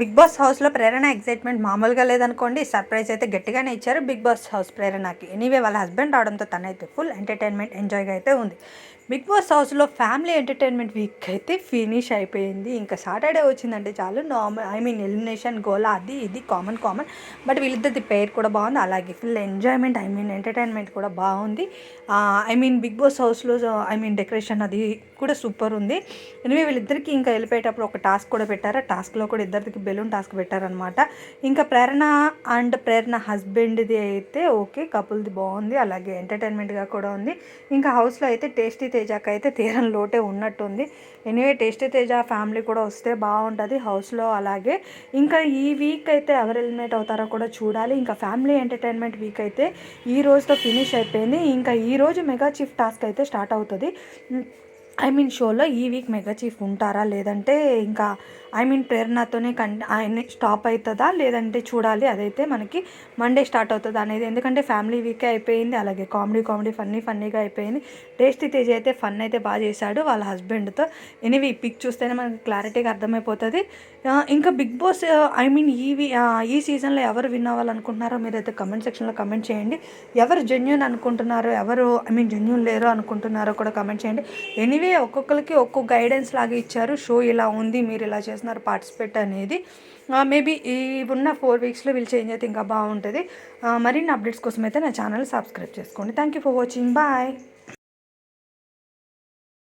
Big Boss హౌస్లో ప్రేరణ excitement మామూలుగా లేదనుకోండి సర్ప్రైజ్ అయితే గట్టిగానే ఇచ్చారు. బిగ్ బాస్ హౌస్ ప్రేరణకి ఎనీవే వాళ్ళ హస్బెండ్ రావడంతో తనైతే ఫుల్ ఎంటర్టైన్మెంట్ ఎంజాయ్గా అయితే ఉంది. బిగ్ బాస్ హౌస్లో ఫ్యామిలీ ఎంటర్టైన్మెంట్ వీక్ అయితే ఫినిష్ అయిపోయింది. ఇంకా సాటర్డే వచ్చిందంటే చాలు. నార్మల్ ఐ మీన్ ఎలిమినేషన్ గోలా అది ఇది కామన్ కామన్ బట్ వీళ్ళిద్దరిది పేరు కూడా బాగుంది. అలాగే full enjoyment I mean entertainment కూడా బాగుంది. ఐ మీన్ బిగ్ బాస్ హౌస్లో ఐ మీన్ డెకరేషన్ అది కూడా సూపర్ ఉంది. ఎనివే వీళ్ళిద్దరికి ఇంకా వెళ్ళిపోయేటప్పుడు ఒక టాస్క్ కూడా పెట్టారు. ఆ టాస్క్లో కూడా ఇద్దరికి బెలూన్ టాస్క్ పెట్టారనమాట ఇంకా ప్రేరణ అండ్ ప్రేరణ హస్బెండ్ది అయితే ఓకే కపుల్ది బాగుంది అలాగే ఎంటర్టైన్మెంట్గా కూడా ఉంది. ఇంకా హౌస్లో అయితే టేస్టీ తేజాకి అయితే తీరం లోటే ఉన్నట్టుంది. ఎనీవే టేస్టీ తేజ ఫ్యామిలీ కూడా వస్తే బాగుంటుంది హౌస్లో అలాగే. ఇంకా ఈ వీక్ అయితే ఎవరు ఎలిమినేట్ అవుతారో కూడా చూడాలి. ఇంకా ఫ్యామిలీ ఎంటర్టైన్మెంట్ వీక్ అయితే ఈ రోజుతో ఫినిష్ అయిపోయింది. ఇంకా ఈ రోజు మెగా చీఫ్ టాస్క్ అయితే స్టార్ట్ అవుతుంది. ఐ మీన్ షోలో ఈ వీక్ మెగా చీఫ్ ఉంటారా? లేదంటే ఇంకా ఐ మీన్ ప్రేరణతోనే కన్ ఆయన స్టాప్ అవుతుందా లేదంటే చూడాలి అదైతే మనకి మండే స్టార్ట్ అవుతుంది అనేది. ఎందుకంటే ఫ్యామిలీ వీకే అయిపోయింది అలాగే కామెడీ కామెడీ ఫన్నీ ఫన్నీగా అయిపోయింది. టేస్టీ తేజ్ అయితే ఫన్ అయితే బాగా చేశాడు వాళ్ళ హస్బెండ్తో. ఎనివి ఈ పిక్ చూస్తేనే మనకి క్లారిటీగా అర్థమైపోతుంది. ఇంకా బిగ్ బాస్ ఐ మీన్ ఈ వీ- ఈ సీజన్లో ఎవరు విన్ అవ్వాలనుకుంటున్నారో మీరైతే కమెంట్ సెక్షన్లో కమెంట్ చేయండి. ఎవరు జెన్యున్ అనుకుంటున్నారో ఎవరు ఐ మీన్ జెన్యున్ లేరో అనుకుంటున్నారో కూడా కమెంట్ చేయండి. ఎనీవి ఒక్కొక్కరికి ఒక్కొక్క గైడెన్స్ లాగా ఇచ్చారు. షో ఇలా ఉంది మీరు ఇలా చేస్తున్నారు పార్టిసిపేట్ అనేది. Uh, మేబీ ఈ ఉన్న ఫోర్ వీక్స్లో వీళ్ళు చేంజ్ అయితే ఇంకా బాగుంటుంది. Uh, మరిన్ని అప్డేట్స్ కోసం అయితే నా ఛానల్ సబ్స్క్రైబ్ చేసుకోండి. Thank you for watching bye